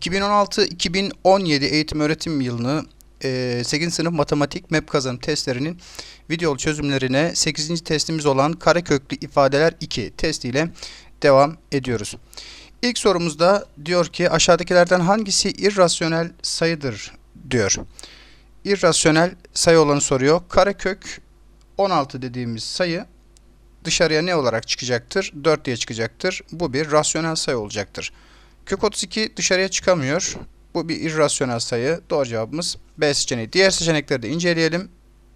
2016-2017 eğitim öğretim yılını e, 8. sınıf matematik MEP kazanım testlerinin videolu çözümlerine 8. testimiz olan kareköklü ifadeler 2 testiyle devam ediyoruz. İlk sorumuzda diyor ki aşağıdakilerden hangisi irrasyonel sayıdır diyor. İrrasyonel sayı olanı soruyor. Karekök 16 dediğimiz sayı dışarıya ne olarak çıkacaktır? 4 diye çıkacaktır. Bu bir rasyonel sayı olacaktır. Kök 32 dışarıya çıkamıyor. Bu bir irrasyonel sayı. Doğru cevabımız B seçeneği. Diğer seçenekleri de inceleyelim.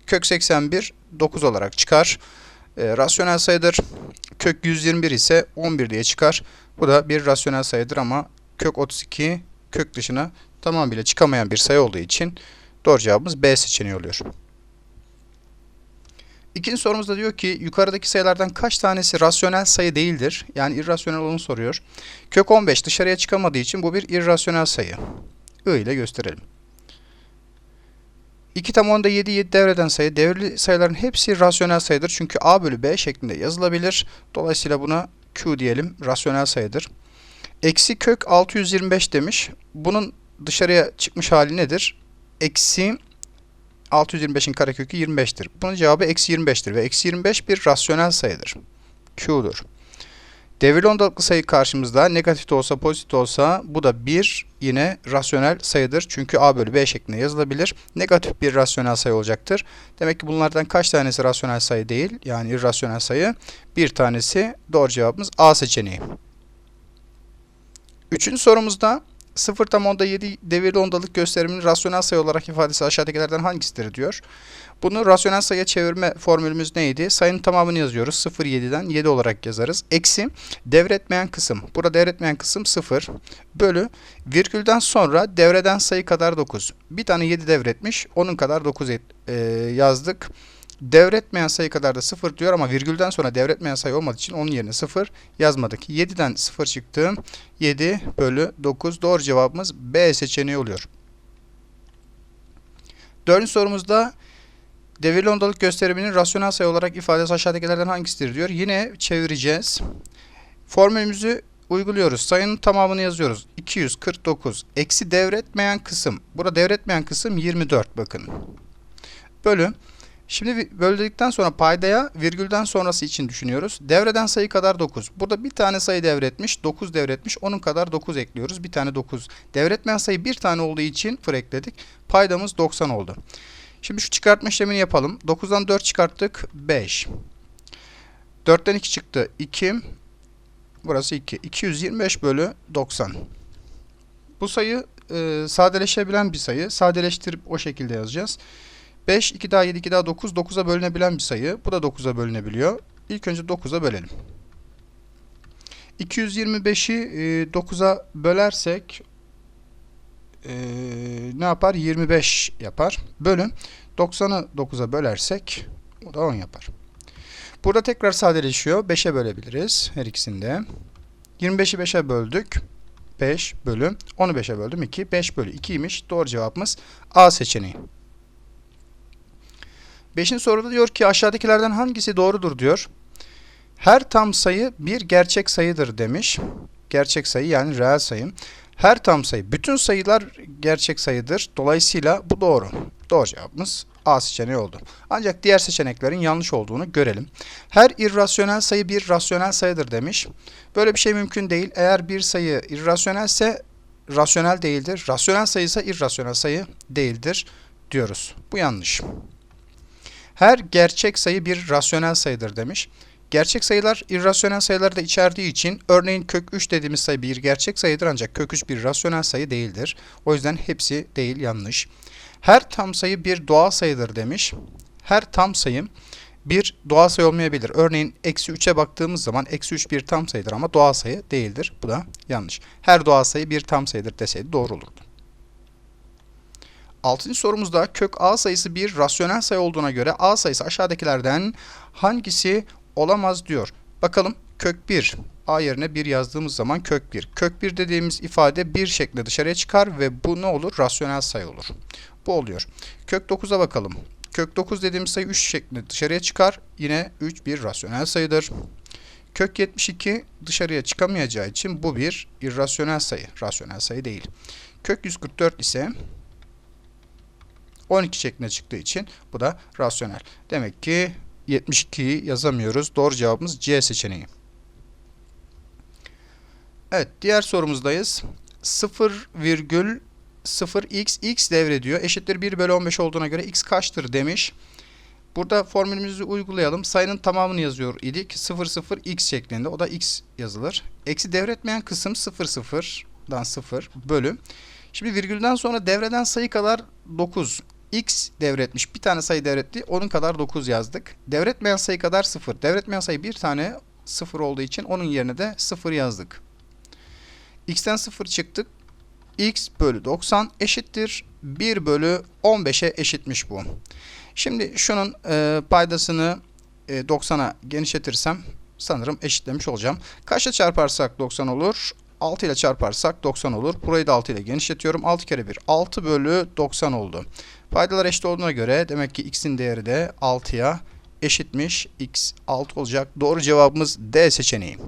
Kök 81 9 olarak çıkar. E, rasyonel sayıdır. Kök 121 ise 11 diye çıkar. Bu da bir rasyonel sayıdır ama kök 32 kök dışına tamamıyla çıkamayan bir sayı olduğu için doğru cevabımız B seçeneği oluyor. İkinci sorumuzda diyor ki yukarıdaki sayılardan kaç tanesi rasyonel sayı değildir? Yani irrasyonel olanı soruyor. Kök 15 dışarıya çıkamadığı için bu bir irrasyonel sayı. I ile gösterelim. 2 tam onda 7 7 devreden sayı. Devreli sayıların hepsi rasyonel sayıdır. Çünkü a bölü b şeklinde yazılabilir. Dolayısıyla buna q diyelim. Rasyonel sayıdır. Eksi kök 625 demiş. Bunun dışarıya çıkmış hali nedir? Eksi 625'in karekökü 25'tir. Bunun cevabı eksi 25'tir ve eksi 25 bir rasyonel sayıdır. Q'dur. Devirli ondalıklı sayı karşımızda negatif de olsa pozitif de olsa bu da bir yine rasyonel sayıdır. Çünkü a bölü b şeklinde yazılabilir. Negatif bir rasyonel sayı olacaktır. Demek ki bunlardan kaç tanesi rasyonel sayı değil yani irrasyonel sayı? Bir tanesi doğru cevabımız A seçeneği. Üçüncü sorumuzda 0 tam onda 7 devirli ondalık gösteriminin rasyonel sayı olarak ifadesi aşağıdakilerden hangisidir diyor. Bunu rasyonel sayıya çevirme formülümüz neydi? Sayının tamamını yazıyoruz. 0 7'den 7 olarak yazarız. Eksi devretmeyen kısım. Burada devretmeyen kısım 0 bölü virgülden sonra devreden sayı kadar 9. Bir tane 7 devretmiş. Onun kadar 9 et, e, yazdık. Devretmeyen sayı kadar da 0 diyor ama virgülden sonra devretmeyen sayı olmadığı için onun yerine 0 yazmadık. 7'den 0 çıktı. 7 bölü 9 doğru cevabımız B seçeneği oluyor. Dördüncü sorumuzda devirli ondalık gösteriminin rasyonel sayı olarak ifadesi aşağıdakilerden hangisidir diyor. Yine çevireceğiz. Formülümüzü uyguluyoruz. Sayının tamamını yazıyoruz. 249 eksi devretmeyen kısım. Burada devretmeyen kısım 24 bakın. Bölü Şimdi böldükten sonra paydaya virgülden sonrası için düşünüyoruz. Devreden sayı kadar 9. Burada bir tane sayı devretmiş, 9 devretmiş. Onun kadar 9 ekliyoruz. Bir tane 9. Devretmeyen sayı bir tane olduğu için fır ekledik. Paydamız 90 oldu. Şimdi şu çıkartma işlemini yapalım. 9'dan 4 çıkarttık. 5. 4'ten 2 çıktı. 2. Burası 2. 225 bölü 90. Bu sayı e, sadeleşebilen bir sayı. Sadeleştirip o şekilde yazacağız. 5, 2 daha 7, 2 daha 9. 9'a bölünebilen bir sayı. Bu da 9'a bölünebiliyor. İlk önce 9'a bölelim. 225'i e, 9'a bölersek e, ne yapar? 25 yapar. Bölün. 90'ı 9'a bölersek o da 10 yapar. Burada tekrar sadeleşiyor. 5'e bölebiliriz her ikisinde. 25'i 5'e böldük. 5 bölü 10'u 5'e böldüm 2. 5 bölü 2'ymiş. Doğru cevabımız A seçeneği. Beşinci soruda diyor ki aşağıdakilerden hangisi doğrudur diyor. Her tam sayı bir gerçek sayıdır demiş. Gerçek sayı yani reel sayı. Her tam sayı, bütün sayılar gerçek sayıdır. Dolayısıyla bu doğru. Doğru cevabımız A seçeneği oldu. Ancak diğer seçeneklerin yanlış olduğunu görelim. Her irrasyonel sayı bir rasyonel sayıdır demiş. Böyle bir şey mümkün değil. Eğer bir sayı irrasyonelse rasyonel değildir. Rasyonel sayı ise irrasyonel sayı değildir diyoruz. Bu yanlış. Her gerçek sayı bir rasyonel sayıdır demiş. Gerçek sayılar irrasyonel sayıları da içerdiği için örneğin kök 3 dediğimiz sayı bir gerçek sayıdır ancak kök 3 bir rasyonel sayı değildir. O yüzden hepsi değil yanlış. Her tam sayı bir doğal sayıdır demiş. Her tam sayı bir doğal sayı olmayabilir. Örneğin eksi 3'e baktığımız zaman eksi 3 bir tam sayıdır ama doğal sayı değildir. Bu da yanlış. Her doğal sayı bir tam sayıdır deseydi doğru olurdu. Altıncı sorumuzda kök a sayısı bir rasyonel sayı olduğuna göre a sayısı aşağıdakilerden hangisi olamaz diyor. Bakalım kök 1 a yerine 1 yazdığımız zaman kök 1. Kök 1 dediğimiz ifade 1 şeklinde dışarıya çıkar ve bu ne olur? Rasyonel sayı olur. Bu oluyor. Kök 9'a bakalım. Kök 9 dediğimiz sayı 3 şeklinde dışarıya çıkar. Yine 3 bir rasyonel sayıdır. Kök 72 dışarıya çıkamayacağı için bu bir irrasyonel sayı. Rasyonel sayı değil. Kök 144 ise 12 şeklinde çıktığı için bu da rasyonel. Demek ki 72'yi yazamıyoruz. Doğru cevabımız C seçeneği. Evet, diğer sorumuzdayız. 0,0x x devrediyor. Eşittir 1 bölü 15 olduğuna göre x kaçtır demiş. Burada formülümüzü uygulayalım. Sayının tamamını yazıyor idik. 0, 0, x şeklinde. O da x yazılır. Eksi devretmeyen kısım 0, 0'dan 0 bölü. Şimdi virgülden sonra devreden sayı kadar 9. x devretmiş. Bir tane sayı devretti. Onun kadar 9 yazdık. Devretmeyen sayı kadar 0. Devretmeyen sayı bir tane 0 olduğu için onun yerine de 0 yazdık. x'ten 0 çıktık. x bölü 90 eşittir. 1 bölü 15'e eşitmiş bu. Şimdi şunun e, paydasını e, 90'a genişletirsem sanırım eşitlemiş olacağım. Kaçla çarparsak 90 olur? 6 ile çarparsak 90 olur. Burayı da 6 ile genişletiyorum. 6 kere 1 6 bölü 90 oldu. Paydalar eşit olduğuna göre demek ki x'in değeri de 6'ya eşitmiş. x 6 olacak. Doğru cevabımız D seçeneği.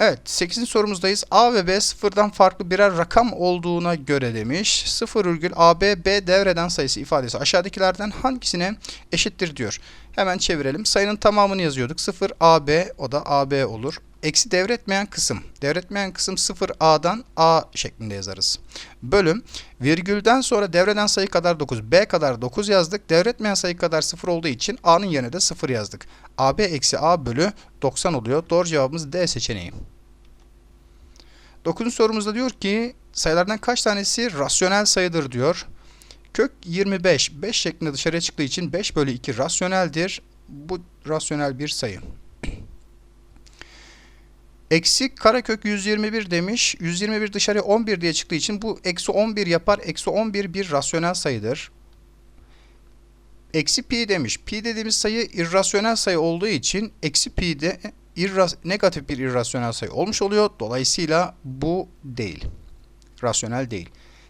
Evet 8. sorumuzdayız. A ve B sıfırdan farklı birer rakam olduğuna göre demiş. 0 virgül AB B devreden sayısı ifadesi aşağıdakilerden hangisine eşittir diyor. Hemen çevirelim. Sayının tamamını yazıyorduk. 0 AB o da AB olur. Eksi devretmeyen kısım. Devretmeyen kısım 0A'dan A şeklinde yazarız. Bölüm. Virgülden sonra devreden sayı kadar 9. B kadar 9 yazdık. Devretmeyen sayı kadar 0 olduğu için A'nın yerine de 0 yazdık. AB eksi A bölü 90 oluyor. Doğru cevabımız D seçeneği. 9. sorumuzda diyor ki sayılardan kaç tanesi rasyonel sayıdır diyor. Kök 25 5 şeklinde dışarıya çıktığı için 5 bölü 2 rasyoneldir. Bu rasyonel bir sayı. Eksi karekök 121 demiş. 121 dışarıya 11 diye çıktığı için bu eksi 11 yapar. Eksi 11 bir rasyonel sayıdır. Eksi pi demiş. Pi dediğimiz sayı irrasyonel sayı olduğu için eksi pi de irras negatif bir irrasyonel sayı olmuş oluyor. Dolayısıyla bu değil. Rasyonel değil.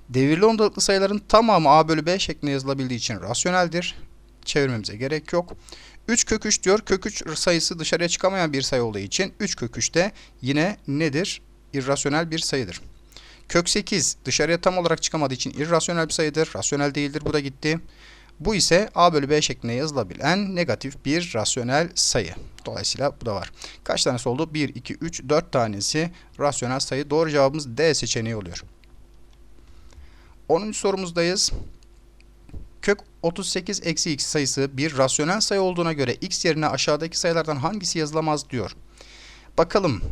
Devirli ondalıklı sayıların tamamı a bölü b şeklinde yazılabildiği için rasyoneldir. Çevirmemize gerek yok. 3 kök 3 diyor. Kök 3 sayısı dışarıya çıkamayan bir sayı olduğu için 3 kök 3 de yine nedir? İrrasyonel bir sayıdır. Kök 8 dışarıya tam olarak çıkamadığı için irrasyonel bir sayıdır. Rasyonel değildir. Bu da gitti. Bu ise a bölü b şeklinde yazılabilen negatif bir rasyonel sayı. Dolayısıyla bu da var. Kaç tanesi oldu? 1, 2, 3, 4 tanesi rasyonel sayı. Doğru cevabımız D seçeneği oluyor. 10. sorumuzdayız. Kök 38 eksi x sayısı bir rasyonel sayı olduğuna göre x yerine aşağıdaki sayılardan hangisi yazılamaz diyor. Bakalım.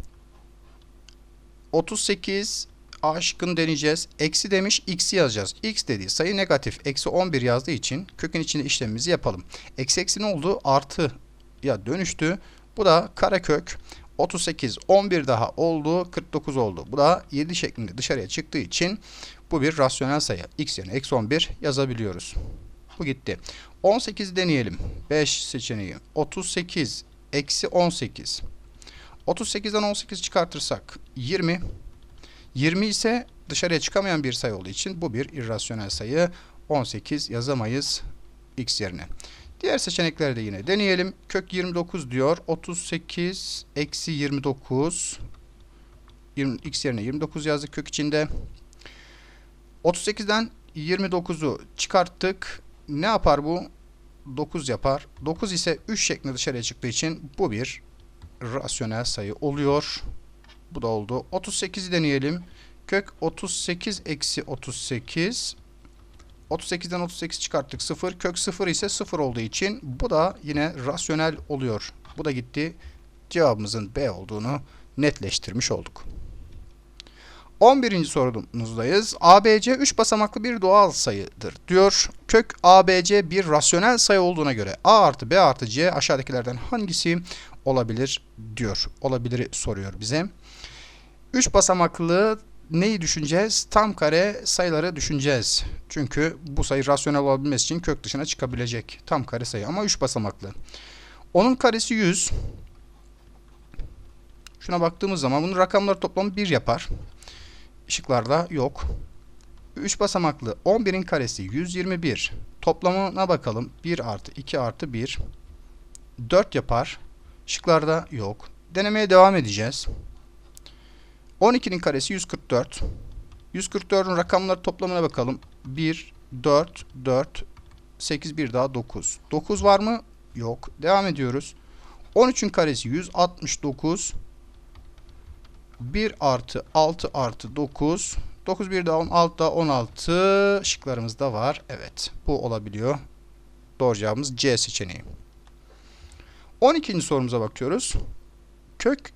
38 A şıkkını deneyeceğiz. Eksi demiş x'i yazacağız. x dediği sayı negatif. Eksi 11 yazdığı için kökün içinde işlemimizi yapalım. Eksi eksi ne oldu? Artı ya dönüştü. Bu da karekök 38 11 daha oldu 49 oldu. Bu da 7 şeklinde dışarıya çıktığı için bu bir rasyonel sayı. x yerine eksi 11 yazabiliyoruz. Bu gitti. 18 deneyelim. 5 seçeneği. 38 eksi 18. 38'den 18 çıkartırsak 20. 20 ise dışarıya çıkamayan bir sayı olduğu için bu bir irrasyonel sayı. 18 yazamayız x yerine. Diğer seçenekleri de yine deneyelim. Kök 29 diyor. 38 eksi 29. 20, x yerine 29 yazdık kök içinde. 38'den 29'u çıkarttık. Ne yapar bu? 9 yapar. 9 ise 3 şeklinde dışarıya çıktığı için bu bir rasyonel sayı oluyor. Bu da oldu. 38'i deneyelim. Kök 38 eksi 38. 38'den 38 çıkarttık 0. Kök 0 ise 0 olduğu için bu da yine rasyonel oluyor. Bu da gitti. Cevabımızın B olduğunu netleştirmiş olduk. 11. sorumuzdayız. ABC 3 basamaklı bir doğal sayıdır diyor. Kök ABC bir rasyonel sayı olduğuna göre A artı B artı C aşağıdakilerden hangisi olabilir diyor. Olabilir soruyor bize. 3 basamaklı neyi düşüneceğiz? Tam kare sayıları düşüneceğiz. Çünkü bu sayı rasyonel olabilmesi için kök dışına çıkabilecek. Tam kare sayı ama 3 basamaklı. Onun karesi 100. Şuna baktığımız zaman bunun rakamları toplamı 1 yapar. Işıklarda yok. 3 basamaklı 11'in karesi 121. Toplamına bakalım. 1 artı 2 artı 1. 4 yapar. Şıklarda yok. Denemeye devam edeceğiz. 12'nin karesi 144. 144'ün rakamları toplamına bakalım. 1, 4, 4, 8, 1 daha 9. 9 var mı? Yok. Devam ediyoruz. 13'ün karesi 169. 1 artı 6 artı 9. 9 bir daha 16 daha 16 şıklarımızda var. Evet bu olabiliyor. Doğru cevabımız C seçeneği. 12. sorumuza bakıyoruz. Kök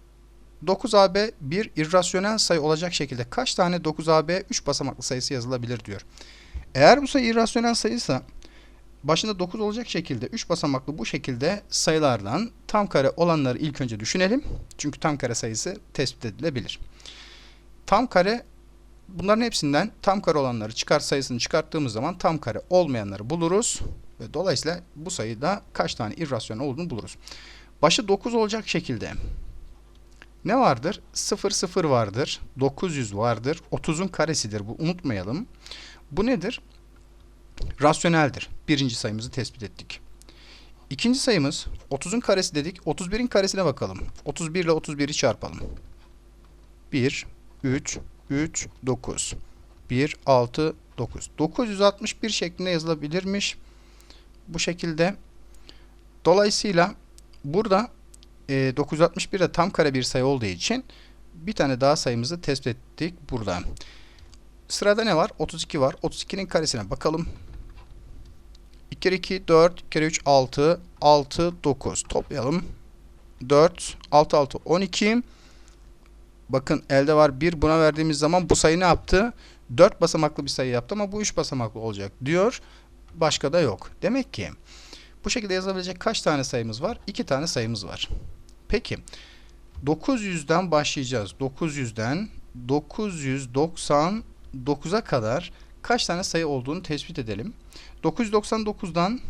9AB bir irrasyonel sayı olacak şekilde kaç tane 9AB 3 basamaklı sayısı yazılabilir diyor. Eğer bu sayı irrasyonel sayıysa başında 9 olacak şekilde 3 basamaklı bu şekilde sayılardan tam kare olanları ilk önce düşünelim. Çünkü tam kare sayısı tespit edilebilir. Tam kare bunların hepsinden tam kare olanları çıkart sayısını çıkarttığımız zaman tam kare olmayanları buluruz. Ve dolayısıyla bu sayıda kaç tane irrasyonel olduğunu buluruz. Başı 9 olacak şekilde ne vardır? 0 0 vardır. 900 vardır. 30'un karesidir bu unutmayalım. Bu nedir? Rasyoneldir. Birinci sayımızı tespit ettik. İkinci sayımız 30'un karesi dedik. 31'in karesine bakalım. 31 ile 31'i çarpalım. 1, 3, 3, 9. 1, 6, 9. 961 şeklinde yazılabilirmiş. Bu şekilde. Dolayısıyla burada e, 961 de tam kare bir sayı olduğu için bir tane daha sayımızı tespit ettik burada. Sırada ne var? 32 var. 32'nin karesine bakalım. 2 kere 2 4, 2 kere 3 6, 6 9. Toplayalım. 4, 6 6 12. Bakın elde var 1 buna verdiğimiz zaman bu sayı ne yaptı? 4 basamaklı bir sayı yaptı ama bu 3 basamaklı olacak diyor. Başka da yok. Demek ki bu şekilde yazabilecek kaç tane sayımız var? 2 tane sayımız var. Peki 900'den başlayacağız. 900'den 999'a kadar kaç tane sayı olduğunu tespit edelim. 999'dan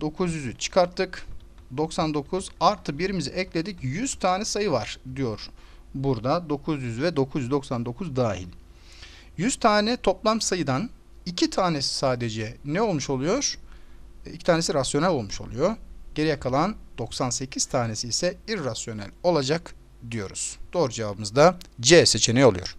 900'ü çıkarttık. 99 artı 1'imizi ekledik. 100 tane sayı var diyor. Burada 900 ve 999 dahil. 100 tane toplam sayıdan 2 tanesi sadece ne olmuş oluyor? 2 tanesi rasyonel olmuş oluyor. Geriye kalan 98 tanesi ise irrasyonel olacak diyoruz. Doğru cevabımız da C seçeneği oluyor.